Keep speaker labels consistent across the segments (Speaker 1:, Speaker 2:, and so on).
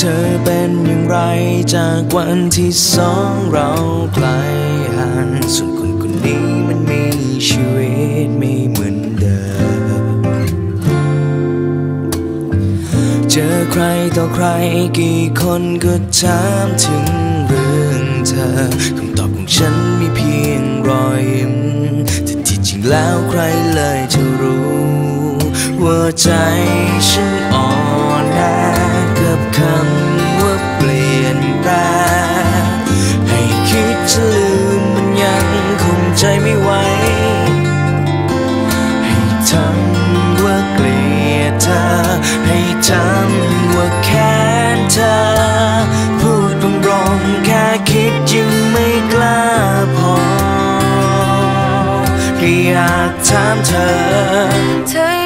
Speaker 1: เธอเป็นอย่างไรจากวันที่สองเราไกลห่างส่วนคนคนนี้มันมีชีวิตไม่เหมือนเดิม เจอใครต่อใครกี่คนก็ถามถึงเรื่องเธอคำตอบของฉันมีเพียงรอยยิ้มแต่ที่จริงแล้วใครเลยจะรู้ว่าใจฉัน อยากถามเธอ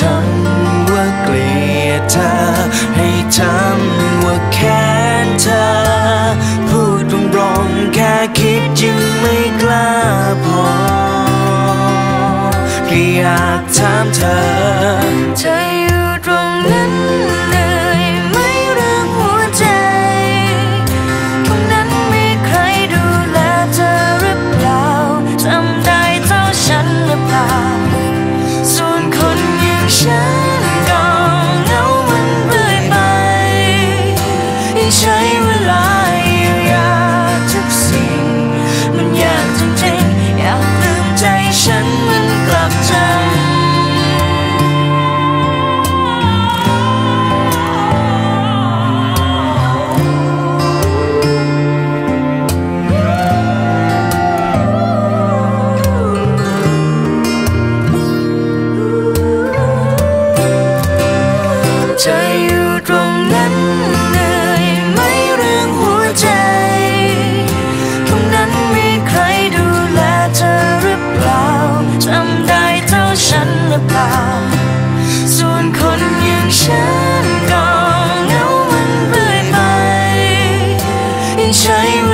Speaker 1: ทำว่าเกลียดเธอ ให้ทำว่าแค้นเธอ พูดตรงๆแค่คิดยังไม่กล้าพอแค่อยากถามเธอ
Speaker 2: เธอ shine.